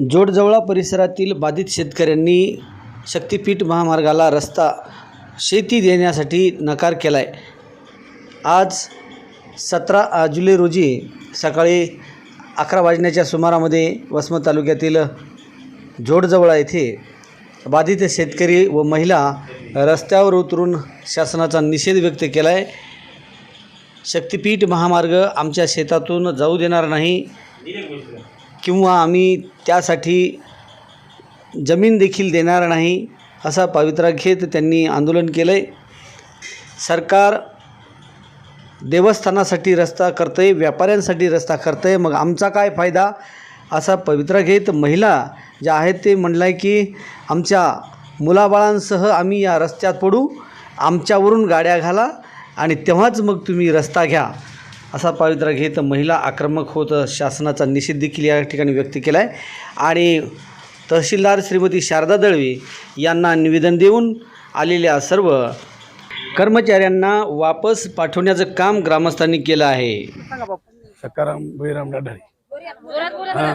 जोडजवळा परिसरातील बाधित शेतकऱ्यांनी शक्तिपीठ महामार्गाला रस्ता शेती देण्यासाठी नकार केला आहे आज सतरा जुलै रोजी सकाळी अकरा वाजण्याच्या सुमारामध्ये वसमत तालुक्यातील जोडजवळा येथे बाधित शेतकरी व महिला रस्त्यावर उतरून शासनाचा निषेध व्यक्त केला आहे शक्तिपीठ महामार्ग आमच्या शेतातून जाऊ देणार नाही. किंवा आम्ही त्यासाठी जमीन देखील देणार नाही असा पवित्रा घेत त्यांनी आंदोलन केलं आहे सरकार देवस्थानासाठी रस्ता करतं आहे व्यापाऱ्यांसाठी रस्ता करतं आहे मग आमचा काय फायदा? असा पवित्रा घेत महिला ज्या आहेत ते म्हणलं आहे की आमच्या मुलाबाळांसह आम्ही या रस्त्यात पडू आमच्यावरून गाड्या घाला आणि तेव्हाच मग तुम्ही रस्ता घ्या. असा पवित्रा घेत महिला आक्रमक होत शासनाचा निषेध देखील या ठिकाणी व्यक्त केला आहे आणि तहसीलदार श्रीमती शारदा दळवी यांना निवेदन देऊन आलेल्या सर्व कर्मचाऱ्यांना वापस पाठवण्याचं काम ग्रामस्थांनी केलं आहे. सकाराम हा.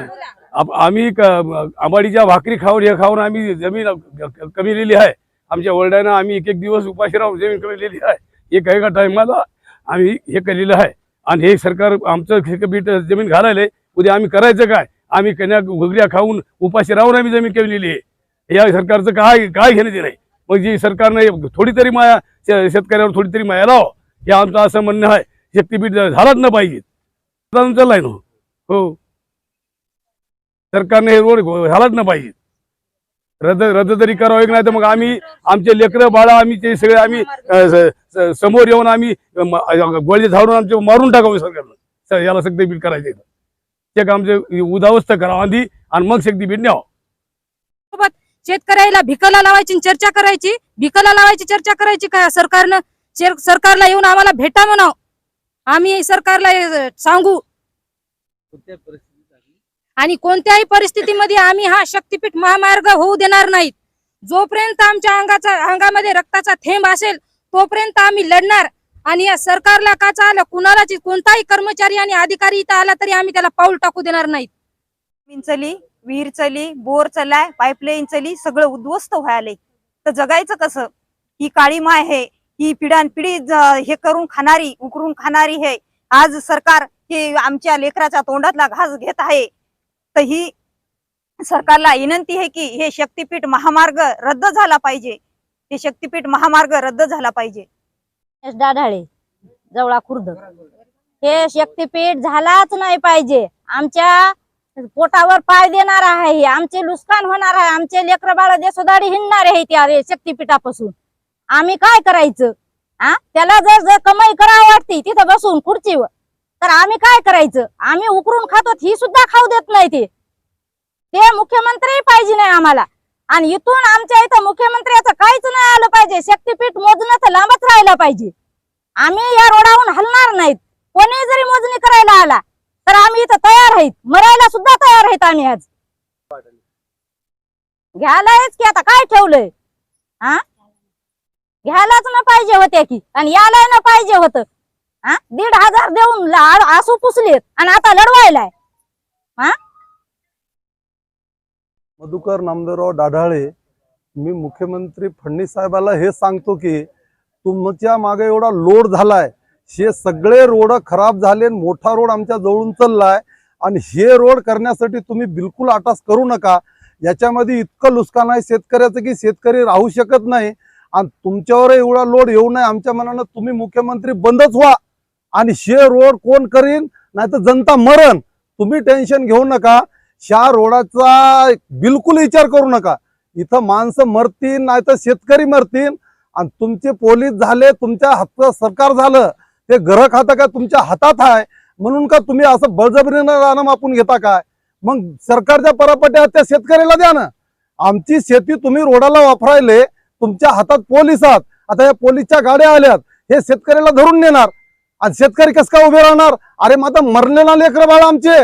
आप- आम्ही क- आंबाडीच्या भाकरी खाऊन हे खाऊन आम्ही जमीन क- कमी लिहिली आहे. आमच्या वडिलांना आम्ही एक एक दिवस उपाशी राहून जमीन कमी लिहिली आहे. एक एका टायमाला आम्ही हे केलेलं आहे. आणि हे सरकार आमचं हे जमीन घालायला उद्या आम्ही करायचं काय? आम्ही कन्या घुगऱ्या खाऊन उपाशी राहून आम्ही जमीन केलेली आहे. या सरकारचं काय काय घेणं ते नाही मग जी सरकारनं थोडी तरी माया शेतकऱ्यावर थोडी तरी माया लाव. हे आमचं असं म्हणणं आहे. शक्तीपीठ झालाच ना पाहिजे चाललाय ना हो. सरकारने हे रोड झालाच ना पाहिजे. रद्द रद्द तरी करावं की नाही तर मग आम्ही आमचे लेकरं बाळा आम्ही ते सगळे आम्ही समोर येऊन आम्ही गोळी झाडून आमचे मारून टाकावं सरकारनं. याला शक्तीपीठ करायचे ते का आमचे उदावस्थ करावं आधी आणि मग शक्तीपीठ न्यावं. सोबत शेतकऱ्याला भिकाला लावायची आणि चर्चा करायची. भिकाला लावायची चर्चा करायची काय सरकारनं? सरकारला येऊन आम्हाला भेटा म्हणाव. आम्ही सरकारला सांगू. आणि कोणत्याही परिस्थितीमध्ये आम्ही हा शक्तीपीठ महामार्ग होऊ देणार नाहीत. जोपर्यंत आमच्या अंगाचा अंगामध्ये रक्ताचा थेंब असेल तोपर्यंत आम्ही लढणार. आणि या सरकारला का चाललं? कुणालाच कोणताही कर्मचारी आणि अधिकारी इथं आला तरी आम्ही त्याला पाऊल टाकू देणार नाहीत. चली विहीर चली बोर चलाय पाईपलाईन चली सगळं उद्ध्वस्त व्हायला तर जगायचं कसं? ही काळी माय हे ही पिढ्यानपिढी हे करून खाणारी उकरून खाणारी हे आज सरकार हे आमच्या लेकराच्या तोंडातला घास घेत आहे. तर ही सरकारला विनंती आहे की हे शक्तीपीठ महामार्ग रद्द झाला पाहिजे. हे शक्तीपीठ महामार्ग रद्द झाला पाहिजे. डाढाळे जवळा खुर्द. हे शक्तीपीठ झालाच नाही पाहिजे. आमच्या पोटावर पाय देणार आहे हे. आमचे नुकसान होणार आहे. आमचे लेकर बाळ देसोदाडी हिंडणार आहे त्या शक्तीपीठापासून. आम्ही काय करायचं? हा त्याला जर जर कमाई करावं वाटते तिथं बसून खुर्चीवर. तर आम्ही काय करायचं? आम्ही उकरून खातो ही सुद्धा खाऊ देत नाही ते. ते मुख्यमंत्री पाहिजे नाही आम्हाला. आणि इथून आमच्या इथं मुख्यमंत्र्याचं काहीच नाही आलं पाहिजे. शक्तीपीठ मोजणं तर लांबच राहिलं पाहिजे. आम्ही या रोडावरून हलणार नाहीत. कोणी जरी मोजणी करायला आला तर आम्ही इथं तयार आहेत. मरायला सुद्धा तयार आहेत आम्ही आज. घ्यायलाच की आता काय ठेवलंय? हा? घ्यायलाच ना पाहिजे होत्या की. आणि याला ना पाहिजे होतं. हा? दीड हजार देऊन आसू पुसलेत आणि आता लढवायलाय. मधुकर नामदेवराव डाढाळे मी मुख्यमंत्री फडणवीस साहेबाला हे सांगतो की तुमच्या मागे एवढा लोड झालाय हे सगळे रोड खराब झाले आणि मोठा रोड आमच्या जवळून चाललाय आणि हे रोड करण्यासाठी तुम्ही बिलकुल आटास करू नका. याच्यामध्ये इतकं नुकसान आहे शेतकऱ्याचं की शेतकरी राहू शकत नाही आणि तुमच्यावर एवढा लोड येऊ नये आमच्या मनानं तुम्ही मुख्यमंत्री बंदच व्हा. आणि शे रोड कोण करीन? नाही तर जनता मरण. तुम्ही टेन्शन घेऊ नका. शा रोडाचा बिलकुल विचार करू नका. इथं माणसं मरतील नाही तर शेतकरी मरतील. आणि तुमचे पोलीस झाले तुमच्या हात सरकार झालं ते ग्रह खातं का तुमच्या हातात आहे? म्हणून का तुम्ही असं बळजबरीनं राहणं मापून घेता काय? मग सरकारच्या परापट्या त्या शेतकऱ्याला द्या ना. आमची शेती तुम्ही रोडाला वापरायले तुमच्या हातात पोलीस आहात. आता या पोलीसच्या गाड्या आल्यात हे शेतकऱ्याला धरून नेणार. आणि शेतकरी कस काय उभे राहणार? अरे माता मरलेला लेकर बाळ आमचे.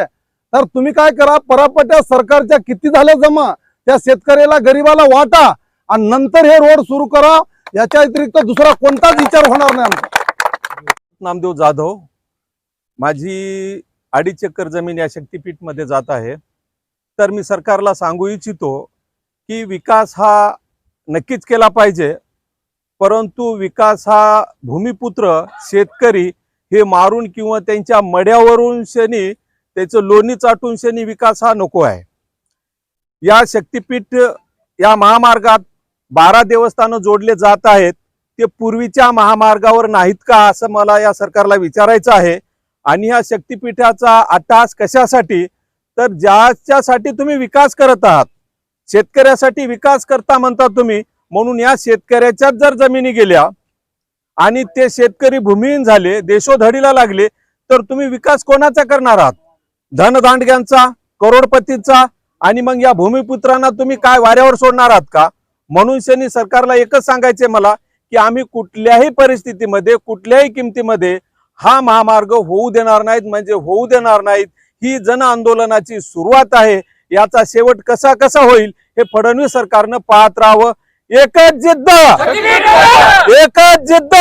तर तुम्ही काय करा परापट्या सरकारच्या किती झाल्या जमा त्या शेतकऱ्याला गरीबाला वाटा आणि नंतर हे रोड सुरू करा. याच्या व्यतिरिक्त दुसरा कोणताच विचार होणार नाही आमचा. नामदेव जाधव माझी अडीच एकर जमीन या शक्तीपीठमध्ये जात आहे. तर मी सरकारला सांगू इच्छितो की विकास हा नक्कीच केला पाहिजे परंतु विकास हा भूमिपुत्र शेतकरी हे मारून किंवा त्यांच्या मड्यावरून शनी त्याचं लोणी चाटून शनी विकास हा नको आहे. या शक्तिपीठ या महामार्गात बारा देवस्थानं जोडले जात आहेत. ते पूर्वीच्या महामार्गावर नाहीत का असं मला या सरकारला विचारायचं आहे. आणि या शक्तिपीठाचा आटास कशासाठी? तर ज्याच्यासाठी तुम्ही विकास करत आहात शेतकऱ्यासाठी विकास करता म्हणता तुम्ही म्हणून या शेतकऱ्याच्याच जर जमिनी गेल्या आणि ते शेतकरी भूमिहीन झाले देशोधडीला लागले तर तुम्ही विकास कोणाचा करणार आहात? धनदांडग्यांचा करोडपतीचा आणि मग या भूमिपुत्रांना तुम्ही काय वाऱ्यावर सोडणार आहात का? म्हणून शनी सरकारला एकच सांगायचे मला की आम्ही कुठल्याही परिस्थितीमध्ये कुठल्याही किमतीमध्ये हा महामार्ग होऊ देणार नाहीत म्हणजे होऊ देणार नाहीत ही जन आंदोलनाची सुरुवात आहे. याचा शेवट कसा कसा होईल हे फडणवीस सरकारनं पाहत राहावं. एकच जिद्द. एकच जिद्द.